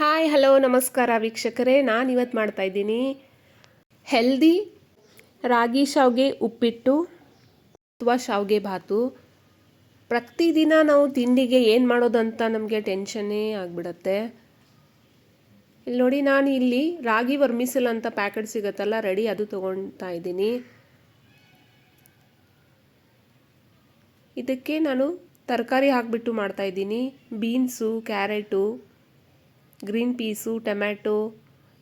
Hi, hello, ನಮಸ್ಕಾರ ವೀಕ್ಷಕರೇ. ನಾನು ಇವತ್ತು ಮಾಡ್ತಾ ಇದ್ದೀನಿ. ಹೆಲ್ದಿ ರಾಗಿ ಶಾವ್ಗೆ ಉಪ್ಪಿಟ್ಟು, ಅಥವಾ ಶಾವ್ಗೆ ಭಾತು. ಪ್ರತಿದಿನ ನಾವು ತಿಂಡಿಗೆ ಏನು ಮಾಡೋದಂತ ನಮಗೆ ಟೆನ್ಷನ್ನೇ ಆಗಿಬಿಡತ್ತೆ. ಇಲ್ಲಿ ನೋಡಿ, ನಾನು ಇಲ್ಲಿ ರಾಗಿ ವರ್ಮಿಸಲ್ ಅಂತ ಪ್ಯಾಕೆಟ್ ಸಿಗುತ್ತಲ್ಲ, ರೆಡಿ ಅದು ತೊಗೊಳ್ತಾ ಇದ್ದೀನಿ. ಇದಕ್ಕೆ ನಾನು ತರಕಾರಿ ಹಾಕಿಬಿಟ್ಟು ಮಾಡ್ತಾಯಿದ್ದೀನಿ beans, carrot. Green peas, tomato,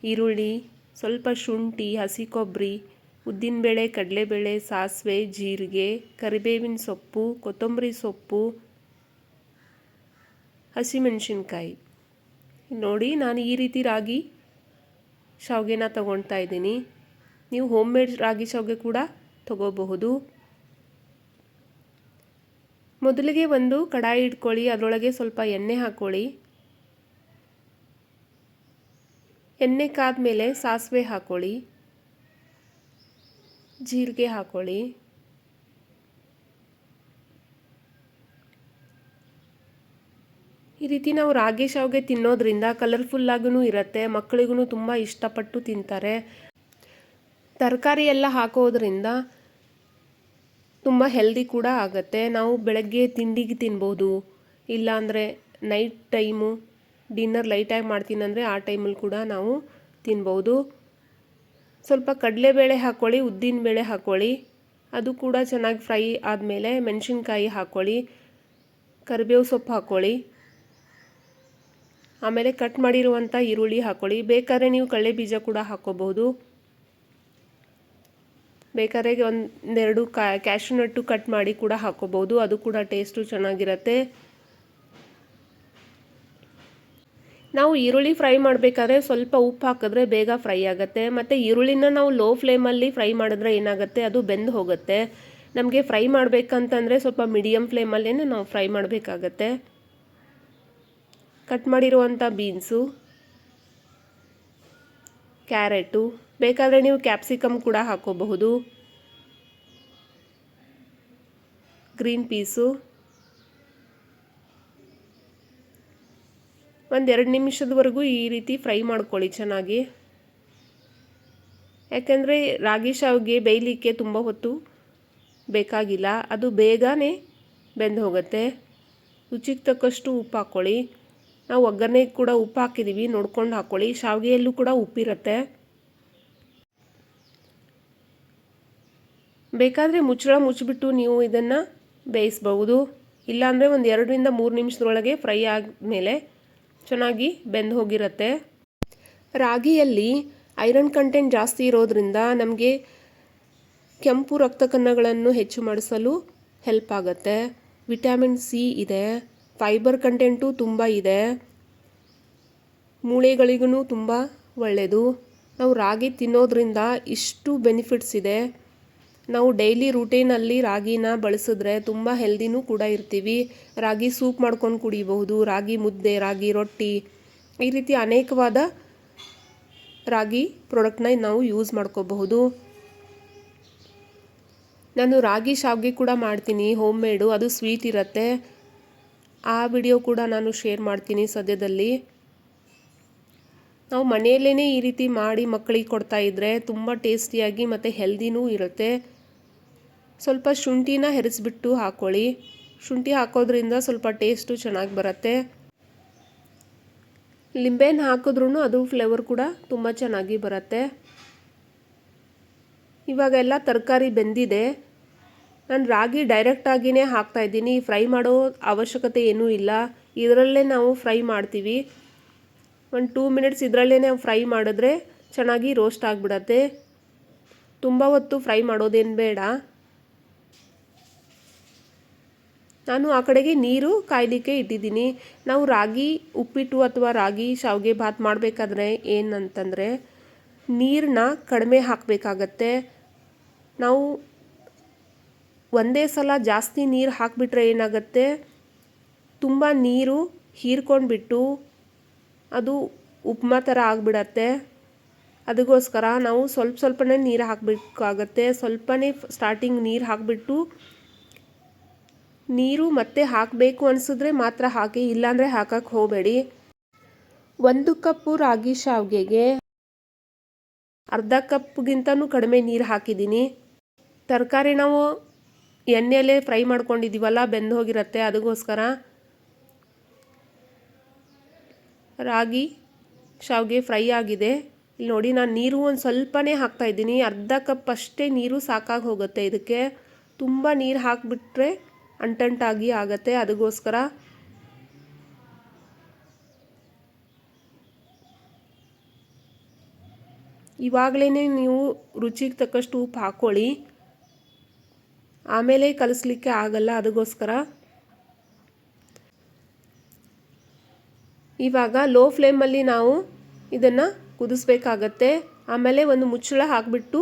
ಈರುಳ್ಳಿ, ಸ್ವಲ್ಪ ಶುಂಠಿ, ಹಸಿ ಕೊಬ್ಬರಿ, ಉದ್ದಿನಬೇಳೆ, ಕಡಲೆಬೇಳೆ, ಸಾಸಿವೆ, ಜೀರಿಗೆ, ಕರಿಬೇವಿನ ಸೊಪ್ಪು, ಕೊತ್ತಂಬರಿ ಸೊಪ್ಪು, ಹಸಿಮೆಣಸಿನ್ಕಾಯಿ. ನೋಡಿ, ನಾನು ಈ ರೀತಿ ರಾಗಿ ಶಾವಿಗೆನ ತಗೊಳ್ತಾ ಇದ್ದೀನಿ. ನೀವು ಹೋಮ್ ಮೇಡ್ ರಾಗಿ ಶಾವಿಗೆ ಕೂಡ ತಗೋಬಹುದು. ಮೊದಲಿಗೆ ಒಂದು ಕಡಾಯಿ ಇಟ್ಕೊಳ್ಳಿ, ಅದರೊಳಗೆ ಸ್ವಲ್ಪ ಎಣ್ಣೆ ಹಾಕ್ಕೊಳ್ಳಿ ಎಣ್ಣೆ ಕಾದ ಮೇಲೆ ಸಾಸಿವೆ ಹಾಕ್ಕೊಳ್ಳಿ ಜೀರಿಗೆ ಹಾಕ್ಕೊಳ್ಳಿ ಈ ರೀತಿ ನಾವು ರಾಗಿ ಶಾವಿಗೆ ತಿನ್ನೋದ್ರಿಂದ ಕಲರ್ಫುಲ್ಲಾಗೂ ಇರುತ್ತೆ ಮಕ್ಕಳಿಗೂ ತುಂಬ ಇಷ್ಟಪಟ್ಟು ತಿಂತಾರೆ. ತರಕಾರಿ ಎಲ್ಲ ಹಾಕೋದ್ರಿಂದ ತುಂಬ ಹೆಲ್ದಿ ಕೂಡ ಆಗುತ್ತೆ. ನಾವು ಬೆಳಗ್ಗೆ ತಿಂಡಿಗೆ ತಿನ್ಬೋದು, ಇಲ್ಲಾಂದರೆ ನೈಟ್ ಟೈಮು ಡಿನ್ನರ್ ಲೈಟಾಗಿ ಮಾಡ್ತೀನಿ ಅಂದರೆ ಆ ಟೈಮಲ್ಲಿ ಕೂಡ ನಾವು ತಿನ್ಬೋದು. ಸ್ವಲ್ಪ ಕಡಲೆಬೇಳೆ ಹಾಕ್ಕೊಳ್ಳಿ ಉದ್ದಿನಬೇಳೆ ಹಾಕ್ಕೊಳ್ಳಿ ಅದು ಕೂಡ ಚೆನ್ನಾಗಿ ಫ್ರೈ ಆದಮೇಲೆ ಮೆಣಸಿನ್ಕಾಯಿ ಹಾಕ್ಕೊಳ್ಳಿ ಕರಿಬೇವು ಸೊಪ್ಪು ಹಾಕ್ಕೊಳ್ಳಿ ಆಮೇಲೆ ಕಟ್ ಮಾಡಿರುವಂಥ ಈರುಳ್ಳಿ ಹಾಕ್ಕೊಳ್ಳಿ ಬೇಕಾದ್ರೆ ನೀವು ಕಡಲೆ ಬೀಜ ಕೂಡ ಹಾಕ್ಕೋಬಹುದು ಬೇಕಾದ್ರೆ ಒಂದೆರಡು ಕ್ಯಾಶ್ಯೂನಟ್ಟು ನಟ್ಟು ಕಟ್ ಮಾಡಿ ಕೂಡ ಹಾಕ್ಕೋಬೋದು ಅದು ಕೂಡ ಟೇಸ್ಟು ಚೆನ್ನಾಗಿರುತ್ತೆ. ನಾವು ಈರುಳ್ಳಿ ಫ್ರೈ ಮಾಡಬೇಕಾದ್ರೆ ಸ್ವಲ್ಪ ಉಪ್ಪು ಹಾಕಿದ್ರೆ ಬೇಗ ಫ್ರೈ ಆಗುತ್ತೆ. ಮತ್ತು ಈರುಳ್ಳಿನ ನಾವು ಲೋ ಫ್ಲೇಮಲ್ಲಿ ಫ್ರೈ ಮಾಡಿದ್ರೆ ಏನಾಗುತ್ತೆ? ಅದು ಬೆಂದು ಹೋಗುತ್ತೆ. ನಮಗೆ ಫ್ರೈ ಮಾಡಬೇಕಂತಂದರೆ ಸ್ವಲ್ಪ ಮೀಡಿಯಮ್ ಫ್ಲೇಮಲ್ಲೇ ನಾವು ಫ್ರೈ ಮಾಡಬೇಕಾಗತ್ತೆ. ಕಟ್ ಮಾಡಿರುವಂಥ ಬೀನ್ಸು, ಕ್ಯಾರೆಟು, ಬೇಕಾದರೆ ನೀವು ಕ್ಯಾಪ್ಸಿಕಮ್ ಕೂಡ ಹಾಕೋಬಹುದು. Green peas. ಒಂದೆರಡು ನಿಮಿಷದವರೆಗೂ ಈ ರೀತಿ ಫ್ರೈ ಮಾಡ್ಕೊಳ್ಳಿ ಚೆನ್ನಾಗಿ. ಯಾಕೆಂದರೆ ರಾಗಿ ಶಾವಿಗೆ ಬೇಯಲಿಕ್ಕೆ ತುಂಬ ಹೊತ್ತು ಬೇಕಾಗಿಲ್ಲ. ಅದು ಬೇಗನೆ ಬೆಂದು ಹೋಗುತ್ತೆ. ರುಚಿಗೆ ತಕ್ಕಷ್ಟು ಉಪ್ಪು ಹಾಕ್ಕೊಳ್ಳಿ ನಾವು ಒಗ್ಗರಣೆ ಕೂಡ ಉಪ್ಪು ಹಾಕಿದ್ದೀವಿ ನೋಡ್ಕೊಂಡು ಹಾಕ್ಕೊಳ್ಳಿ ಶಾವಿಗೆಯಲ್ಲೂ ಕೂಡ ಉಪ್ಪಿರುತ್ತೆ ಬೇಕಾದರೆ ಮುಚ್ಚಳ ಮುಚ್ಚಿಬಿಟ್ಟು ನೀವು ಇದನ್ನು ಬೇಯಿಸ್ಬೋದು ಇಲ್ಲಾಂದರೆ ಒಂದು ಎರಡರಿಂದ ಮೂರು ನಿಮಿಷದೊಳಗೆ ಫ್ರೈ ಆದಮೇಲೆ ಚೆನ್ನಾಗಿ ಬೆಂದು ಹೋಗಿರುತ್ತೆ. ರಾಗಿಯಲ್ಲಿ ಐರನ್ ಕಂಟೆಂಟ್ ಜಾಸ್ತಿ ಇರೋದ್ರಿಂದ ನಮಗೆ ಕೆಂಪು ರಕ್ತ ಕಣಗಳನ್ನು ಹೆಚ್ಚು ಮಾಡಿಸಲು ಹೆಲ್ಪ್ ಆಗುತ್ತೆ. ವಿಟಮಿನ್ ಸಿ ಇದೆ. ಫೈಬರ್ ಕಂಟೆಂಟು ತುಂಬ ಇದೆ. ಮೂಳೆಗಳಿಗೂ ತುಂಬ ಒಳ್ಳೆಯದು ನಾವು ರಾಗಿ ತಿನ್ನೋದ್ರಿಂದ ಇಷ್ಟು ಬೆನಿಫಿಟ್ಸ್ ಇದೆ. ನಾವು ಡೈಲಿ ರೂಟೀನಲ್ಲಿ ರಾಗಿನ ಬಳಸಿದ್ರೆ ತುಂಬ ಹೆಲ್ದಿನೂ ಕೂಡ ಇರ್ತೀವಿ. ರಾಗಿ ಸೂಪ್ ಮಾಡ್ಕೊಂಡು ಕುಡಿಬಹುದು, ರಾಗಿ ಮುದ್ದೆ, ರಾಗಿ ರೊಟ್ಟಿ, ಈ ರೀತಿ ಅನೇಕವಾದ ರಾಗಿ ಪ್ರಾಡಕ್ಟ್ನ ನಾವು ಯೂಸ್ ಮಾಡ್ಕೋಬಹುದು. ನಾನು ರಾಗಿ ಶಾವಿಗೆ ಕೂಡ ಮಾಡ್ತೀನಿ ಹೋಮ್ ಮೇಡು ಅದು ಸ್ವೀಟ್ ಇರುತ್ತೆ. ಆ ವಿಡಿಯೋ ಕೂಡ ನಾನು ಶೇರ್ ಮಾಡ್ತೀನಿ ಸದ್ಯದಲ್ಲಿ. ನಾವು ಮನೆಯಲ್ಲೇ ಈ ರೀತಿ ಮಾಡಿ ಮಕ್ಕಳಿಗೆ ಕೊಡ್ತಾ ಇದ್ದರೆ ತುಂಬ ಟೇಸ್ಟಿಯಾಗಿ ಮತ್ತು ಹೆಲ್ದಿನೂ ಇರುತ್ತೆ. ಸ್ವಲ್ಪ ಶುಂಠಿನ ಹೆರಿಸ್ಬಿಟ್ಟು ಹಾಕ್ಕೊಳ್ಳಿ ಶುಂಠಿ ಹಾಕೋದ್ರಿಂದ ಸ್ವಲ್ಪ ಟೇಸ್ಟು ಚೆನ್ನಾಗಿ ಬರುತ್ತೆ. ಲಿಂಬೆನ ಹಾಕಿದ್ರೂ ಅದು ಫ್ಲೇವರ್ ಕೂಡ ತುಂಬ ಚೆನ್ನಾಗಿ ಬರುತ್ತೆ. ಇವಾಗೆಲ್ಲ ತರಕಾರಿ ಬೆಂದಿದೆ. ನಾನು ರಾಗಿ ಡೈರೆಕ್ಟಾಗಿಯೇ ಹಾಕ್ತಾಯಿದ್ದೀನಿ ಫ್ರೈ ಮಾಡೋ ಅವಶ್ಯಕತೆ ಏನೂ ಇಲ್ಲ. ಇದರಲ್ಲೇ ನಾವು ಫ್ರೈ ಮಾಡ್ತೀವಿ. ಒಂದು ಟೂ ಮಿನಿಟ್ಸ್ ಇದರಲ್ಲೇ ನಾವು ಫ್ರೈ ಮಾಡಿದ್ರೆ ಚೆನ್ನಾಗಿ ರೋಸ್ಟ್ ಆಗಿಬಿಡತ್ತೆ. ತುಂಬ ಹೊತ್ತು ಫ್ರೈ ಮಾಡೋದೇನು ಬೇಡ. ನಾನು ಆ ಕಡೆಗೆ ನೀರು ಕಾಯಲಿಕ್ಕೆ ಇಟ್ಟಿದ್ದೀನಿ. ನಾವು ರಾಗಿ ಉಪ್ಪಿಟ್ಟು ಅಥವಾ ರಾಗಿ ಶಾವಿಗೆ ಭಾತ್ ಮಾಡಬೇಕಾದ್ರೆ ಏನಂತಂದರೆ ನೀರನ್ನ ಕಡಿಮೆ ಹಾಕಬೇಕಾಗತ್ತೆ. ನಾವು ಒಂದೇ ಸಲ ಜಾಸ್ತಿ ನೀರು ಹಾಕಿಬಿಟ್ರೆ ಏನಾಗುತ್ತೆ? ತುಂಬ ನೀರು ಹೀರ್ಕೊಂಡ್ಬಿಟ್ಟು ಅದು ಉಪ್ಮಾ ಥರ ಆಗಿಬಿಡತ್ತೆ. ಅದಕ್ಕೋಸ್ಕರ ನಾವು ಸ್ವಲ್ಪ ಸ್ವಲ್ಪನೇ ನೀರು ಹಾಕಬೇಕಾಗತ್ತೆ. ಸ್ವಲ್ಪನೇ ಸ್ಟಾರ್ಟಿಂಗ್ ನೀರು ಹಾಕಿಬಿಟ್ಟು ನೀರು ಮತ್ತೆ ಹಾಕಬೇಕು ಅನಿಸಿದ್ರೆ ಮಾತ್ರ ಹಾಕಿ, ಇಲ್ಲಾಂದರೆ ಹಾಕಕ್ಕೆ ಹೋಗಬೇಡಿ. ಒಂದು ಕಪ್ಪು ರಾಗಿ ಶಾವಿಗೆಗೆ ಅರ್ಧ ಕಪ್ಗಿಂತನೂ ಕಡಿಮೆ ನೀರು ಹಾಕಿದ್ದೀನಿ. ತರಕಾರಿ ನಾವು ಎಣ್ಣೆಯಲ್ಲೇ ಫ್ರೈ ಮಾಡ್ಕೊಂಡಿದ್ದೀವಲ್ಲ ಬೆಂದು ಹೋಗಿರತ್ತೆ ಅದಕ್ಕೋಸ್ಕರ ರಾಗಿ ಶಾವಿಗೆ ಫ್ರೈ ಆಗಿದೆ. ಇಲ್ಲಿ ನೋಡಿ, ನಾನು ನೀರು ಒಂದು ಸ್ವಲ್ಪನೇ ಹಾಕ್ತಾಯಿದ್ದೀನಿ ಅರ್ಧ ಕಪ್ ಅಷ್ಟೇ ನೀರು ಸಾಕಾಗಿ ಹೋಗುತ್ತೆ. ಇದಕ್ಕೆ ತುಂಬ ನೀರು ಹಾಕಿಬಿಟ್ರೆ ಅಂಟಂಟಾಗಿ ಆಗುತ್ತೆ. ಅದಕ್ಕೋಸ್ಕರ ಇವಾಗಲೇ ನೀವು ರುಚಿಗೆ ತಕ್ಕಷ್ಟು ಉಪ್ಪು ಹಾಕ್ಕೊಳ್ಳಿ. ಆಮೇಲೆ ಕಲಿಸ್ಲಿಕ್ಕೆ ಆಗಲ್ಲ. ಅದಕ್ಕೋಸ್ಕರ ಇವಾಗ ಲೋ ಫ್ಲೇಮಲ್ಲಿ ನಾವು ಇದನ್ನು ಕುದಿಸ್ಬೇಕಾಗತ್ತೆ. ಆಮೇಲೆ ಒಂದು ಮುಚ್ಚಳ ಹಾಕಿಬಿಟ್ಟು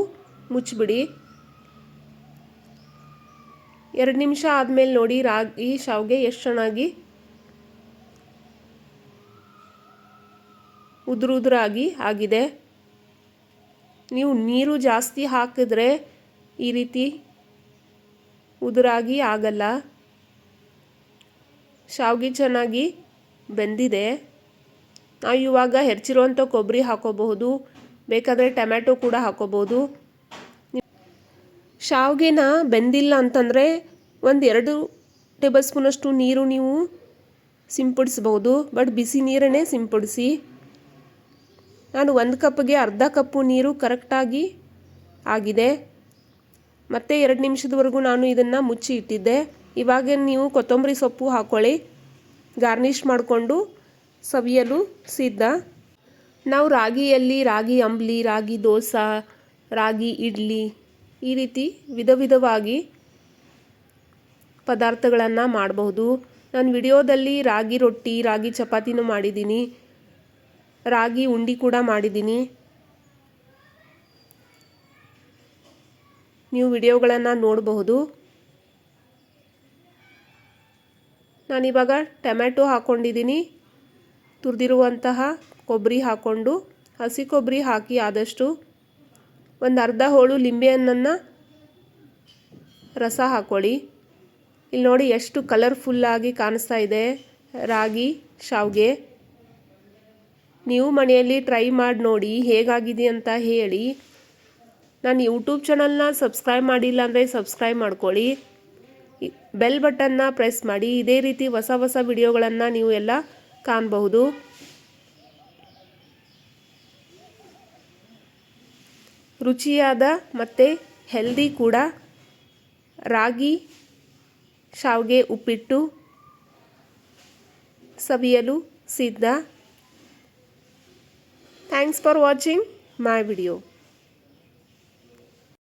ಮುಚ್ಚಿಬಿಡಿ. ಎರಡು ನಿಮಿಷ ಆದಮೇಲೆ ನೋಡಿ, ರಾಗಿ ಶಾವಿಗೆ ಎಷ್ಟು ಚೆನ್ನಾಗಿ ಉದುರು ಉದುರಾಗಿ ಆಗಿದೆ. ನೀವು ನೀರು ಜಾಸ್ತಿ ಹಾಕಿದ್ರೆ ಈ ರೀತಿ ಉದುರಾಗಿ ಆಗಲ್ಲ. ಶಾವಿಗೆ ಚೆನ್ನಾಗಿ ಬೆಂದಿದೆ. ನಾವು ಇವಾಗ ಹೆಚ್ಚಿರುವಂಥ ಕೊಬ್ಬರಿ ಹಾಕೋಬಹುದು, ಬೇಕಾದರೆ ಟೊಮ್ಯಾಟೊ ಕೂಡ ಹಾಕೋಬಹುದು. ಶಾವಿಗೆನ ಬೆಂದಿಲ್ಲ ಅಂತಂದರೆ ಒಂದು ಎರಡು ಟೇಬಲ್ ಸ್ಪೂನಷ್ಟು ನೀರು ನೀವು ಸಿಂಪಡಿಸ್ಬೋದು. ಬಟ್ ಬಿಸಿ ನೀರನ್ನೇ ಸಿಂಪಡಿಸಿ. ನಾನು ಒಂದು ಕಪ್ಗೆ ಅರ್ಧ ಕಪ್ಪು ನೀರು ಕರೆಕ್ಟಾಗಿ ಆಗಿದೆ. ಮತ್ತು ಎರಡು ನಿಮಿಷದವರೆಗೂ ನಾನು ಇದನ್ನು ಮುಚ್ಚಿ ಇಟ್ಟಿದ್ದೆ. ಇವಾಗ ನೀವು ಕೊತ್ತಂಬರಿ ಸೊಪ್ಪು ಹಾಕ್ಕೊಳ್ಳಿ ಗಾರ್ನಿಷ್ ಮಾಡಿಕೊಂಡು ಸವಿಯಲು ಸಿದ್ಧ. ನಾವು ರಾಗಿಯಲ್ಲಿ ರಾಗಿ ಅಂಬ್ಲಿ, ರಾಗಿ ದೋಸೆ, ರಾಗಿ ಇಡ್ಲಿ ಈ ರೀತಿ ವಿಧ ವಿಧವಾಗಿ ಪದಾರ್ಥಗಳನ್ನು ಮಾಡಬಹುದು. ನಾನು ವಿಡಿಯೋದಲ್ಲಿ ರಾಗಿ ರೊಟ್ಟಿ, ರಾಗಿ ಚಪಾತಿನೂ ಮಾಡಿದ್ದೀನಿ. ರಾಗಿ ಉಂಡಿ ಕೂಡ ಮಾಡಿದ್ದೀನಿ. ನೀವು ವಿಡಿಯೋಗಳನ್ನು ನೋಡಬಹುದು. ನಾನಿವಾಗ ಟೊಮ್ಯಾಟೊ ಹಾಕ್ಕೊಂಡಿದ್ದೀನಿ ತುರಿದಿರುವಂತಹ ಕೊಬ್ಬರಿ ಹಾಕ್ಕೊಂಡು ಹಸಿ ಕೊಬ್ಬರಿ ಹಾಕಿ ಆದಷ್ಟು ಒಂದು ಅರ್ಧ ಹೋಳು ಲಿಂಬೆಹಣ್ಣನ್ನು ರಸ ಹಾಕ್ಕೊಳ್ಳಿ ಇಲ್ಲಿ ನೋಡಿ ಎಷ್ಟು ಕಲರ್ಫುಲ್ಲಾಗಿ ಕಾಣಿಸ್ತಾ ಇದೆ ರಾಗಿ ಶಾವಿಗೆ. ನೀವು ಮನೆಯಲ್ಲಿ ಟ್ರೈ ಮಾಡಿ ನೋಡಿ ಹೇಗಾಗಿದೆ ಅಂತ ಹೇಳಿ. ನಾನು ಯೂಟ್ಯೂಬ್ ಚಾನಲ್ನ ಸಬ್ಸ್ಕ್ರೈಬ್ ಮಾಡಿಲ್ಲ ಅಂದರೆ ಸಬ್ಸ್ಕ್ರೈಬ್ ಮಾಡ್ಕೊಳ್ಳಿ. ಬೆಲ್ ಬಟನ್ನ ಪ್ರೆಸ್ ಮಾಡಿ. ಇದೇ ರೀತಿ ಹೊಸ ಹೊಸ ವಿಡಿಯೋಗಳನ್ನು ನೀವು ಎಲ್ಲ ಕಾಣಬಹುದು. ರುಚಿಯಾದ ಮತ್ತು ಹೆಲ್ದಿ ಕೂಡ ರಾಗಿ ಶಾವಿಗೆ ಉಪ್ಪಿಟ್ಟು ಸವಿಯಲು ಸಿದ್ಧ. Thanks for watching my video